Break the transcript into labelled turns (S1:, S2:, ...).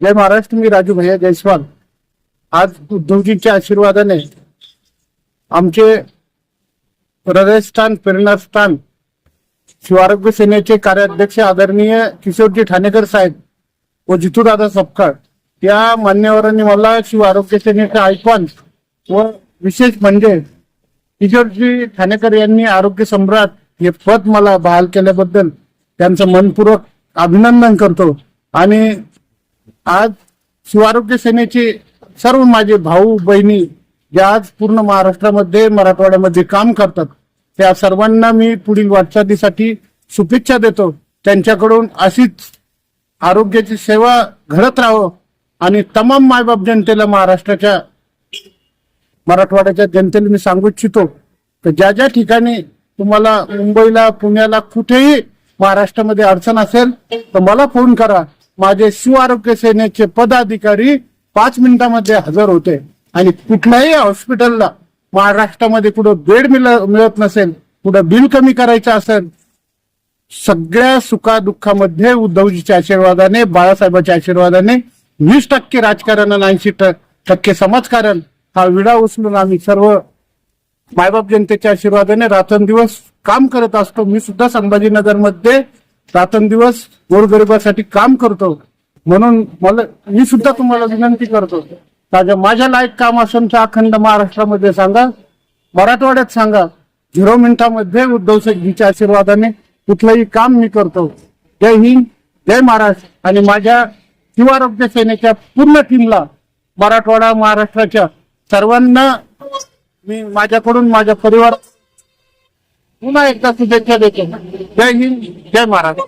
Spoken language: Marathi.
S1: जय महाराष्ट्र मी राजू भैया जयस्वाल. आज उद्धवजींच्या आशीर्वादाने आमचे हृदयस्थान प्रेरणास्थान शिवारोग्य सेनेचे कार्याध्यक्ष आदरणीय किशोरजी ठाणेकर साहेब व जितूदादा सपकाळ या मान्यवरांनी मला शिव आरोग्य सेनेचं आयकॉन व विशेष म्हणजे किशोरजी ठाणेकर यांनी आरोग्य सम्राट हे पद मला बहाल केल्याबद्दल त्यांचं मनपूर्वक अभिनंदन करतो. आणि आज शिवारोग्य सेनेचे सर्व माझे भाऊ बहिणी जे आज पूर्ण महाराष्ट्रामध्ये मराठवाड्यामध्ये काम करतात त्या सर्वांना मी पुढील वाटचालीसाठी शुभेच्छा देतो. त्यांच्याकडून अशीच आरोग्याची सेवा घडत राहो आणि तमाम मायबाप जनतेला महाराष्ट्राच्या मराठवाड्याच्या जनतेला मी सांगू इच्छितो. तर ज्या ज्या ठिकाणी तुम्हाला मुंबईला पुण्याला कुठेही महाराष्ट्रामध्ये अडचण असेल तर मला फोन करा. माझे शिव आरोग्य सेनेचे पदाधिकारी पाच मिनिटामध्ये हजर होते. आणि कुठल्याही हॉस्पिटलला महाराष्ट्रामध्ये कुठं बेड मिळत नसेल कुठं बिल कमी करायचं असेल सगळ्या सुखादुःखामध्ये उद्धवजीच्या आशीर्वादाने बाळासाहेबांच्या आशीर्वादाने वीस टक्के राजकारण आणि ऐंशी टक्के समाजकारण हा विडा उचलून आम्ही सर्व मायबाप जनतेच्या आशीर्वादाने रात्रंदिवस काम करत असतो. मी सुद्धा संभाजीनगरमध्ये रात्रंदिवस गोरगरिबासाठी काम करतो म्हणून मला मी सुद्धा तुम्हाला विनंती करतो ताज्या माझ्या लायक काम असून तर अखंड महाराष्ट्रामध्ये सांगा मराठवाड्यात सांगा झिरो मिनिटामध्ये उद्धव साहेबजीच्या आशीर्वादाने कुठलंही काम मी करतो जय हिंद जय महाराष्ट्र. आणि माझ्या शिवारोग्य सेनेच्या पूर्ण टीमला मराठवाडा महाराष्ट्राच्या सर्वांना मी माझ्याकडून माझ्या परिवार पुन्हा एकदा शुभेच्छा देतो जय हिंद जय महाराष्ट्र